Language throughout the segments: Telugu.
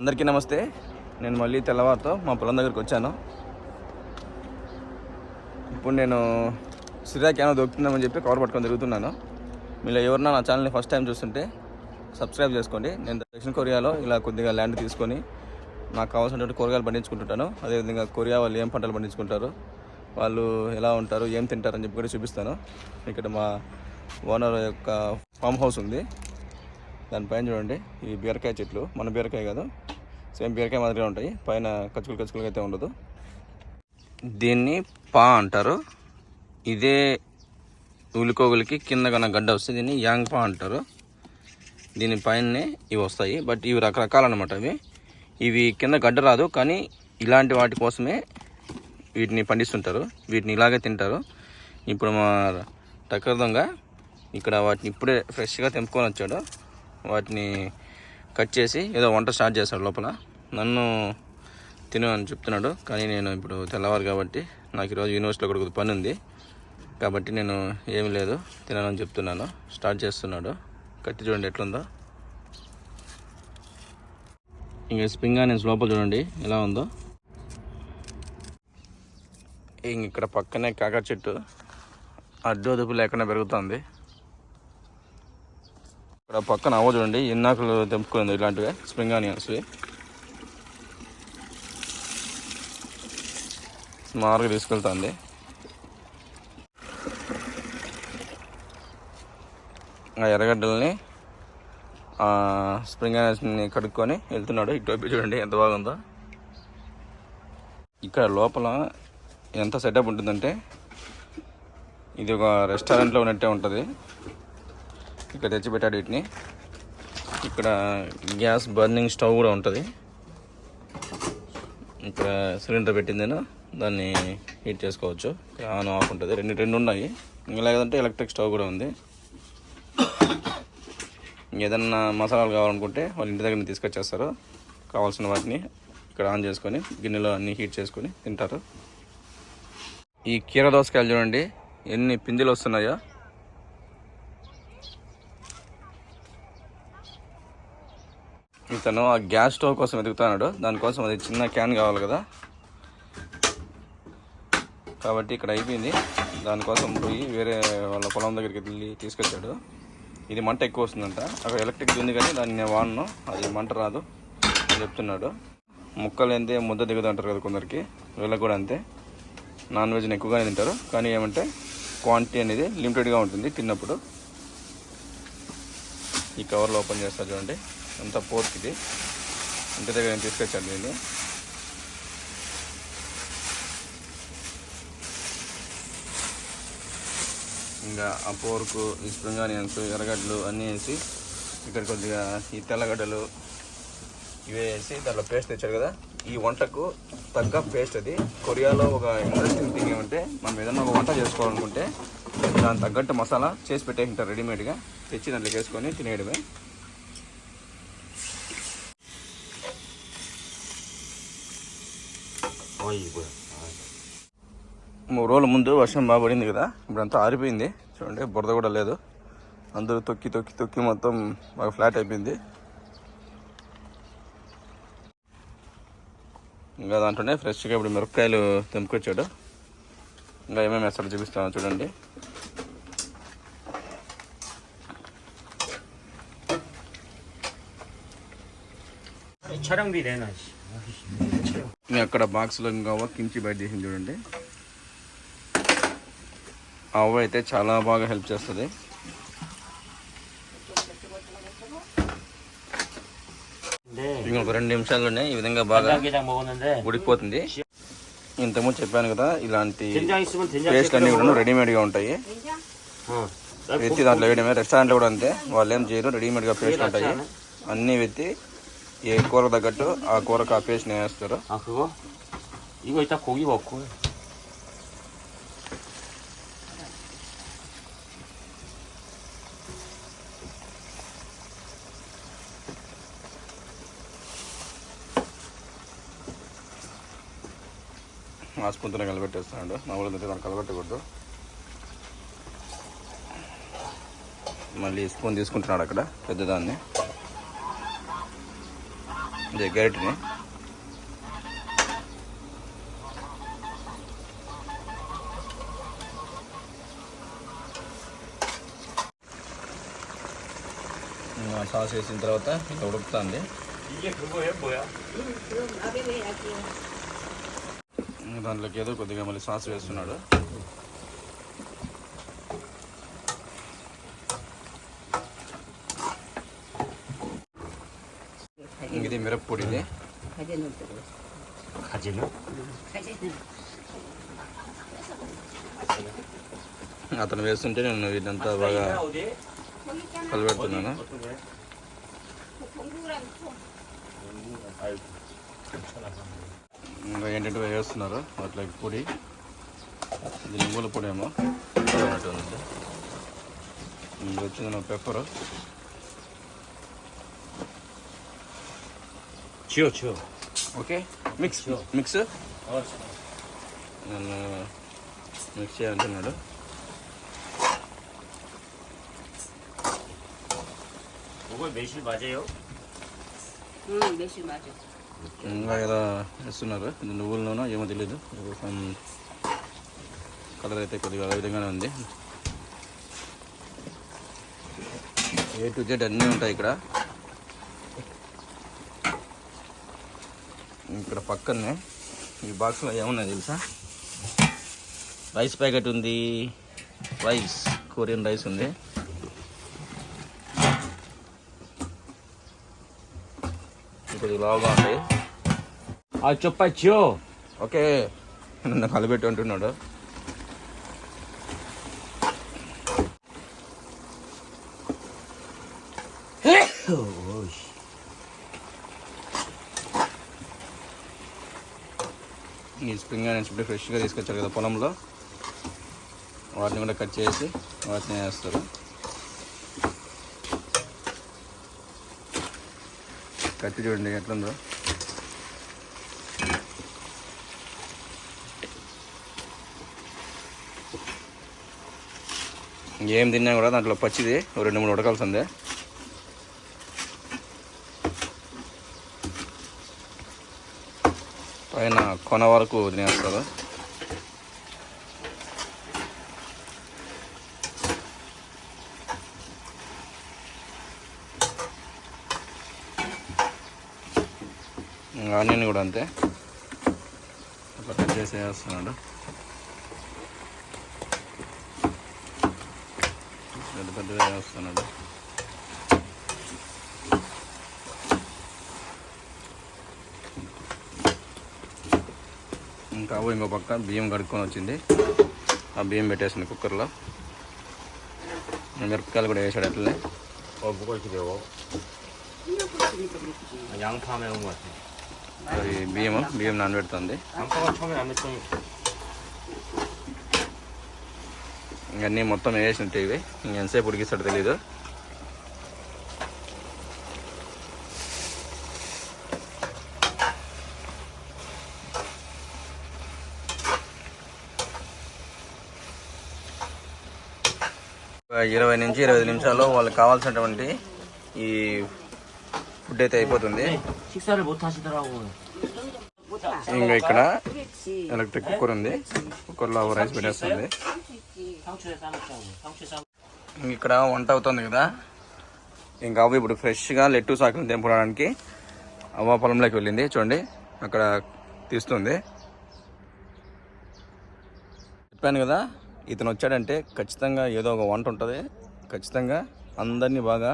అందరికీ నమస్తే. నేను మళ్ళీ తెల్లవారుతో మా పొలం దగ్గరికి వచ్చాను. ఇప్పుడు నేను సిరాకి ఏమైనా దొరుకుతుందని చెప్పి కవర్ పట్టుకొని తిరుగుతున్నాను. మీలో ఎవరన్నా నా ఛానల్ని ఫస్ట్ టైం చూస్తుంటే సబ్స్క్రైబ్ చేసుకోండి. నేను దక్షిణ కొరియాలో ఇలా కొద్దిగా ల్యాండ్ తీసుకొని నాకు కావాల్సినటువంటి కూరగాయలు పండించుకుంటుంటాను. అదేవిధంగా కొరియా వాళ్ళు ఏం పంటలు పండించుకుంటారు వాళ్ళు ఎలా ఉంటారు ఏం తింటారని చెప్పి కూడా చూపిస్తాను. ఇక్కడ మా ఓనర్ యొక్క ఫామ్ హౌస్ ఉంది. దానిపైన చూడండి ఈ బీరకాయ చెట్లు. మన బీరకాయ కాదు సేమ్ బీరకాయ మాదిరిగా ఉంటాయి. పైన కచ్చుకులు కచ్చుకులుగా అయితే ఉండదు. దీన్ని పా అంటారు. ఇదే ఉలికోగులకి కింద కన్నా గడ్డ వస్తుంది దీన్ని యాంగ్ పా అంటారు. దీని పైన ఇవి వస్తాయి. బట్ ఇవి రకరకాలు అనమాట అవి. ఇవి కింద గడ్డ రాదు కానీ ఇలాంటి వాటి కోసమే వీటిని పండిస్తుంటారు. వీటిని ఇలాగే తింటారు. ఇప్పుడు మా టక్కర్ దొంగ ఇక్కడ వాటిని ఇప్పుడే ఫ్రెష్గా తెంపుకొని వచ్చాడు. వాటిని కట్ చేసి ఏదో వంట స్టార్ట్ చేశాడు లోపల. నన్ను తిను అని చెప్తున్నాడు. కానీ నేను ఇప్పుడు తెల్లవారు కాబట్టి నాకు ఈరోజు యూనివర్సిటీలో కూడా పని ఉంది కాబట్టి నేను ఏమీ లేదు. తినని చెప్తున్నాను. స్టార్ట్ చేస్తున్నాడు. కట్టి చూడండి ఎట్లుందో. ఇంకా స్ప్రింగ్ ఆనియన్స్ లోపల చూడండి ఎలా ఉందో. ఇంక ఇక్కడ పక్కనే కాకర చెట్టు. అడ్డు అదుపు లేకుండా పెరుగుతుంది. ఇక్కడ పక్కన అవ్వ చూడండి. ఎన్నాకులు తెంపుకుంది ఇలాంటివి? స్ప్రింగ్ ఆనియన్స్వి స్మార్ట్గా తీసుకెళ్తుంది. ఆ ఎర్రగడ్డల్ని స్ప్రింగ్ ఆనియన్స్ని కడుక్కొని వెళ్తున్నాడు. ఇటువైపు చూడండి ఎంత బాగుందో. ఇక్కడ లోపల ఎంత సెటప్ ఉంటుందంటే ఇది ఒక రెస్టారెంట్లో ఉన్నట్టే ఉంటుంది. ఇక్కడ తెచ్చిపెట్టాడు వీటిని. ఇక్కడ గ్యాస్ బర్నింగ్ స్టవ్ కూడా ఉంటుంది. ఇక్కడ సిలిండర్ పెట్టిందేనా దాన్ని హీట్ చేసుకోవచ్చు. ఆన్ ఆఫ్ ఉంటుంది. రెండు రెండు ఉన్నాయి. ఇంకా లేదంటే ఎలక్ట్రిక్ స్టవ్ కూడా ఉంది. ఏదన్నా మసాలాలు కావాలనుకుంటే వాళ్ళ ఇంటి దగ్గర తీసుకొచ్చేస్తారు. కావాల్సిన వాటిని ఇక్కడ ఆన్ చేసుకొని గిన్నెలో అన్ని హీట్ చేసుకొని తింటారు. ఈ కీర దోసకాయలు చూడండి. ఎన్ని పింజలు వస్తున్నాయో. ఇతను ఆ గ్యాస్ స్టవ్ కోసం వెతుకుతున్నాడు దానికోసం అది చిన్న క్యాన్ కావాలి కదా. కాబట్టి ఇక్కడ అయిపోయింది. దానికోసం పోయి వేరే వాళ్ళ పొలం దగ్గరికి వెళ్ళి తీసుకొచ్చాడు. ఇది మంట ఎక్కువ వస్తుందంట. అక్కడ ఎలక్ట్రిక్ ఉంది కానీ దాన్ని నేను వాడను. అది మంట రాదు అని చెప్తున్నాడు. ముక్కలు అంతే ముద్ద దిగదు అంటారు కదా కొందరికి. వీళ్ళకి కూడా అంతే. నాన్ వెజ్ని ఎక్కువగానే తింటారు. కానీ ఏమంటే క్వాంటిటీ అనేది లిమిటెడ్గా ఉంటుంది తిన్నప్పుడు. ఈ కవర్లో ఓపెన్ చేస్తారు చూడండి. అంతా పోర్క్ ఇది. ఇంటి దగ్గర నేను తీసుకొచ్చాను దీన్ని. ఇంకా ఆ పోర్కు ఈ స్ప్రింగ్ ఆనియన్స్ ఎర్రగడ్డలు అన్నీ వేసి ఇక్కడ కొద్దిగా ఈ తెల్లగడ్డలు ఇవే వేసి దాంట్లో పేస్ట్ తెచ్చారు కదా. ఈ వంటకు తగ్గ పేస్ట్ అది. కొరియాలో ఒక ఇంట్రెస్టింగ్ థింగ్ ఏమంటే మనం ఏదైనా ఒక వంట చేసుకోవాలనుకుంటే దాని తగ్గట్టు మసాలా చేసి పెట్టేసింటారు రెడీమేడ్గా. తెచ్చి దాంట్లో వేసుకొని తినేయడమే. మూడు రోజుల ముందు వర్షం బాగా పడింది కదా ఇప్పుడంతా ఆరిపోయింది చూడండి బురద కూడా లేదు అందరూ తొక్కి తొక్కి తొక్కి మొత్తం బాగా ఫ్లాట్ అయిపోయింది ఇంకా దాంట్లోనే ఫ్రెష్గా ఇప్పుడు మిరపకాయలు తెంపుకొచ్చాడు ఇంకా ఏమేమి వేస్తాడో చూపిస్తాను చూడండి 촬영비 내놔. 씨. మీ అక్కడ బాక్స్లో కావా కించి బయట చేసింది చూడండి. ఆ అవ్వ అయితే చాలా బాగా హెల్ప్ చేస్తుంది. ఇంకొక రెండు నిమిషాల్లోనే ఈ విధంగా బాగా ఉడికిపోతుంది. ఇంతకుముందు చెప్పాను కదా ఇలాంటి పేస్ట్ అన్ని కూడా రెడీమేడ్గా ఉంటాయి. వెత్తి దాంట్లో వేయడమే రెస్టారెంట్లో కూడా అంతే. వాళ్ళు ఏం చేయరు రెడీమేడ్గా పేస్ట్ ఉంటాయి. అన్నీ వెత్తి ఏ కూర తగ్గట్టు ఆ కూరకు ఆ పేస్ట్ వేస్తారు 아 그거? 이거 이따 고기 먹고. 해. ఆ స్పూన్తోనే కలబెట్టేస్తున్నాడు మామూలుగా తింటే దాన్ని కలబెట్టకూడదు మళ్ళీ స్పూన్ తీసుకుంటున్నాడు అక్కడ పెద్దదాన్ని ఇది గరిటిని సాస్ వేసిన తర్వాత ఇంకా ఉడుకుతుంది. దాంట్లోకి ఏదో కొద్దిగా మళ్ళీ సాస్ వేస్తున్నాడు. మిరప్పొడి ఇది అతను వేస్తుంటే నేను వీటంతా బాగా కలబెడుతున్నాను. ఇంకా ఏంటంటే వేస్తున్నారు అట్లా పొడి. ఇది నిమ్మల పొడి ఏమో వచ్చింది నా పెప్పరు. చూ చూ ఓకే మిక్స్ మిక్స్ నన్ను మిక్స్ చేయాలంటున్నాడు. బేసిల్ బాజేయో. ఇంకా వేస్తున్నారు? ఏమో తెలియదు కలర్ అయితే కొద్దిగా విధంగానే ఉంది. ఏ టు జెడ్ అన్నీ ఉంటాయి ఇక్కడ. ఇక్కడ పక్కనే ఈ బాక్స్లో ఏమున్నాయి తెలుసా? రైస్ ప్యాకెట్ ఉంది. రైస్ కొరియన్ రైస్ ఉంది. కొద్దిగా లావుగా ఉంటాయి అది చెప్పచ్చు ఓకే. నన్ను కలిపెట్టి అంటున్నాడు Oh. ఈ స్ప్రింగ్ ఆనియన్స్ ఇప్పుడు ఫ్రెష్గా తీసుకొచ్చారు కదా పొలంలో. వాటిని కూడా కట్ చేసి వాటిని వేస్తారు. కట్టి చూడండి ఎట్లుందో ఏం తిన్నా కూడా దాంట్లో పచ్చిది ఓ రెండు మూడు ఉడకాల్సిందే పైన కొన వరకు వదిలేస్తారు ఆనియన్ కూడా అంతే. అట్లా కట్ చేసి వేస్తున్నాడు. పెద్ద పెద్దగా వేస్తున్నాడు. కాబో ఇంకో పక్క బియ్యం కడుక్కొని వచ్చింది. ఆ బియ్యం పెట్టేసింది కుక్కర్లో. మిరపకాయలు కూడా వేసాడు అట్లనే. అది బియ్యం బియ్యం నానబెడుతుంది. ఇంకన్నీ మొత్తం వేసినట్టు ఇవి. ఇంకెంతసేపు ఉడికిస్తాడు తెలీదు. ఇరవై నుంచి ఇరవై ఐదు నిమిషాల్లో వాళ్ళకి కావాల్సినటువంటి ఈ ఫుడ్ అయితే అయిపోతుంది. ఇంకా ఇక్కడ ఎలక్ట్రిక్ కుక్కర్ ఉంది. కుక్కర్లో రైస్ పెట్టేస్తుంది. ఇక్కడ వంట అవుతుంది కదా. ఇంకా అవి ఇప్పుడు ఫ్రెష్గా లెట్టు సాకులు తెంపుకోవడానికి అవ్వ పొలంలోకి వెళ్ళింది. చూడండి అక్కడ తీస్తుంది. చెప్పాను కదా ఇతను వచ్చాడంటే ఖచ్చితంగా ఏదో ఒక వంట ఉంటుంది. ఖచ్చితంగా అందరినీ బాగా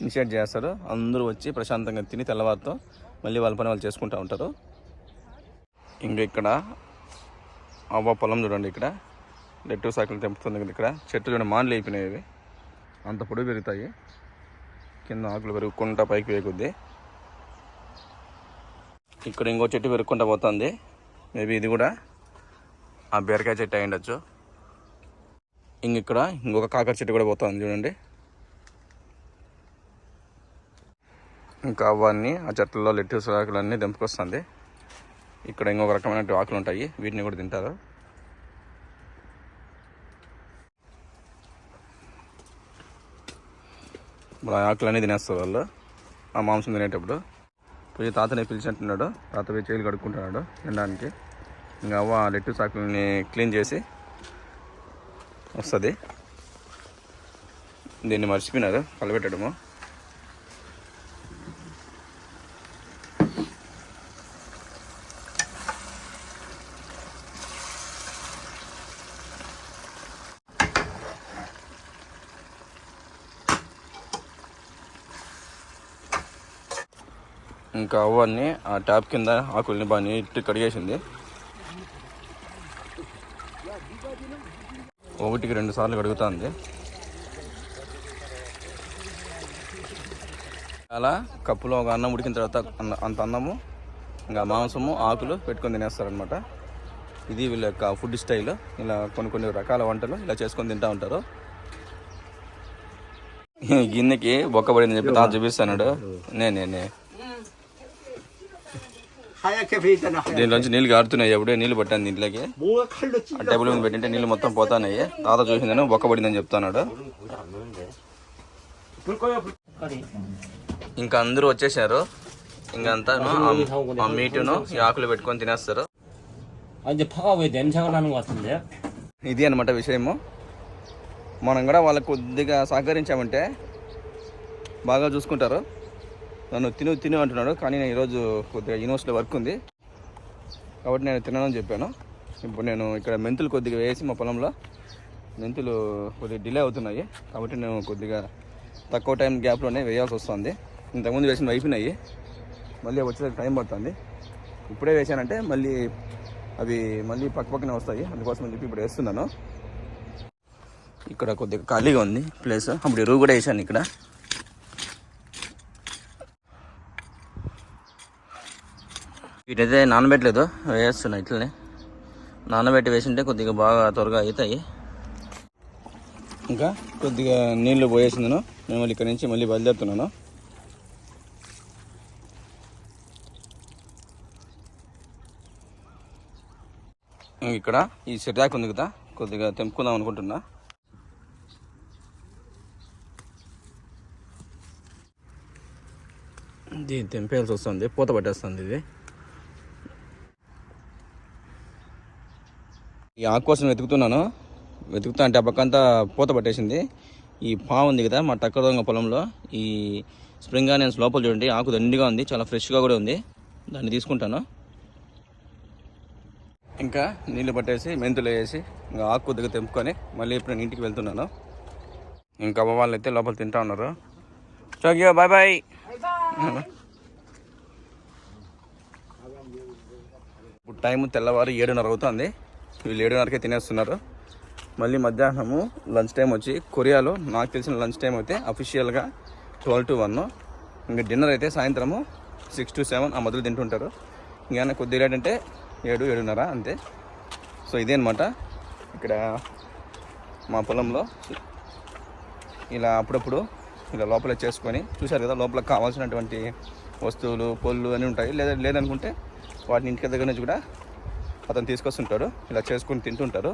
ఇనిషియేట్ చేస్తారు అందరూ వచ్చి ప్రశాంతంగా తిని తెల్లవారితో మళ్ళీ వాళ్ళ పని వాళ్ళు చేసుకుంటూ ఉంటారు. ఇంకా ఇక్కడ అవ్వ పొలం చూడండి ఇక్కడ. లెట్టు సాకులు తెంపుతుంది కదా ఇక్కడ. చెట్లు చూడండి మాన్లు అయిపోయినాయి అంత పొడి పెరుగుతాయి. కింద ఆకులు పెరుగుకుంటా పైకి వేగుద్ది ఇక్కడ ఇంకో చెట్టు పెరుగుకుంటా పోతుంది. మేబీ ఇది కూడా ఆ బీరకాయ చెట్టు అయి ఉండొచ్చు ఇంక ఇక్కడ ఇంకొక కాకర చెట్టు కూడా పోతుంది చూడండి. ఇంకా అవన్నీ ఆ చెట్లలో లెట్యూస్ ఆకులన్నీ దింపుకొస్తుంది ఇక్కడ ఇంకొక రకమైన ఆకులు ఉంటాయి వీటిని కూడా తింటారు. ఇప్పుడు ఆ ఆకులన్నీ తినేస్తారు వాళ్ళు. ఆ మాంసం తినేటప్పుడు. పోయి తాతని పిలిచినట్టున్నాడు. తాత పోయి చేతులు కడుక్కుంటున్నాడు తినడానికి. ఇంకా అవ్వ లెట్టు సాకుల్ని క్లీన్ చేసి వస్తుంది. దీన్ని మర్చిపోయినారు కలబెట్టడము. ఇంకా అవన్నీ ఆ ట్యాప్ కింద ఆకుల్ని బాగా నీట్ కడిగేసింది. ఒకటికి రెండు సార్లు కడుగుతుంది. అలా కప్పులో ఒక అన్నం ఉడికిన తర్వాత అంత అన్నము ఇంకా మాంసము ఆకులు పెట్టుకొని తినేస్తారనమాట ఇది వీళ్ళ యొక్క ఫుడ్ స్టైల్. ఇలా కొన్ని కొన్ని రకాల వంటలు ఇలా చేసుకొని తింటా ఉంటారు. గిన్నెకి బొక్కబడిందని చెప్పి తాను చూపిస్తాడు నేనే దీనిలోంచి నీళ్ళు కారుతున్నాయి ఎప్పుడే నీళ్ళు పట్టాను దీంట్లోకి. టేబుల్ మీద పెట్టింటే నీళ్ళు మొత్తం పోతానయ్యి. తాత చూసిందని బొక్కబడిందని చెప్తున్నాడు. ఇంకా అందరూ వచ్చేసారు. ఇంకంతా ఆ మీటును ఆకులు పెట్టుకొని తినేస్తారు. ఇది అనమాట విషయము. మనం కూడా వాళ్ళకు కొద్దిగా సహకరించామంటే బాగా చూసుకుంటారు. నన్ను తిను తిను అంటున్నాడు. కానీ నేను ఈరోజు కొద్దిగా యూనివర్సిటీలో వర్క్ ఉంది. కాబట్టి నేను తిననని చెప్పాను. ఇప్పుడు నేను ఇక్కడ మెంతులు కొద్దిగా వేసి మా పొలంలో మెంతులు కొద్దిగా డిలే అవుతున్నాయి. కాబట్టి నేను కొద్దిగా తక్కువ టైం గ్యాప్లోనే వేయాల్సి వస్తుంది. ఇంతకుముందు వేసినవి అయిపోయినాయి. మళ్ళీ వచ్చేసరికి టైం పడుతుంది. ఇప్పుడే వేసానంటే మళ్ళీ అవి మళ్ళీ పక్క పక్కనే వస్తాయి. అందుకోసం చెప్పి ఇప్పుడు వేస్తున్నాను. ఇక్కడ కొద్దిగా ఖాళీగా ఉంది ప్లేస్. అప్పుడు ఎరువు కూడా వేసాను ఇక్కడ. వీటైతే నానబెట్టలేదు వేస్తున్నా ఇట్లనే. నానబెట్టి వేసింటే కొద్దిగా బాగా త్వరగా అవుతాయి ఇంకా కొద్దిగా నీళ్ళు పోయేసిందను. మేము ఇక్కడి ఇక్కడ నుంచి మళ్ళీ బయలుదేరుతున్నాను. ఇక్కడ ఈ సిటాక్ ఉంది కదా కొద్దిగా తెంపుకుందాం అనుకుంటున్నా. దీన్ని తెంపేయాల్సి వస్తుంది పూత పట్టేస్తుంది ఇది. ఈ ఆకు కోసం వెతుకుతున్నాను. వెతుకుతా అంటే ఆ పక్కంతా పూత పట్టేసింది. ఈ పాము ఉంది కదా మా టక్కర దొంగ పొలంలో. ఈ స్ప్రింగ్ ఆనియన్స్ లోపల చూడండి ఆకు దండిగా ఉంది చాలా ఫ్రెష్గా కూడా ఉంది. దాన్ని తీసుకుంటాను. ఇంకా నీళ్ళు పట్టేసి మెంతులు వేసి ఇంకా ఆకు కొద్దిగా తెంపుకొని మళ్ళీ ఇప్పుడు నేను ఇంటికి వెళ్తున్నాను. ఇంకా అమ్మ వాళ్ళు అయితే లోపల తింటా ఉన్నారు. చోకియో బాయ్ బాయ్. ఇప్పుడు టైం తెల్లవారు ఏడున్నర అవుతుంది. వీళ్ళు ఏడున్నరకే తినేస్తున్నారు. మళ్ళీ మధ్యాహ్నము లంచ్ టైం వచ్చి కొరియాలో నాకు తెలిసిన లంచ్ టైం అయితే అఫీషియల్గా ట్వెల్వ్ టు వన్ ఇంకా డిన్నర్ అయితే సాయంత్రము సిక్స్ టు సెవెన్ ఆ మొదలు తింటుంటారు. ఇంకా కొద్దిగా లేట్ అంటే ఏడు ఏడున్నర అంతే. సో ఇదే అనమాట ఇక్కడ మా పొలంలో ఇలా అప్పుడప్పుడు ఇలా లోపల చేసుకొని చూశారు కదా లోపల కావాల్సినటువంటి వస్తువులు పళ్ళు అన్నీ ఉంటాయి. లేదా లేదనుకుంటే వాటిని ఇంటి దగ్గర నుంచి కూడా అతను తీసుకొస్తుంటాడు ఇలా చేసుకొని తింటుంటారు.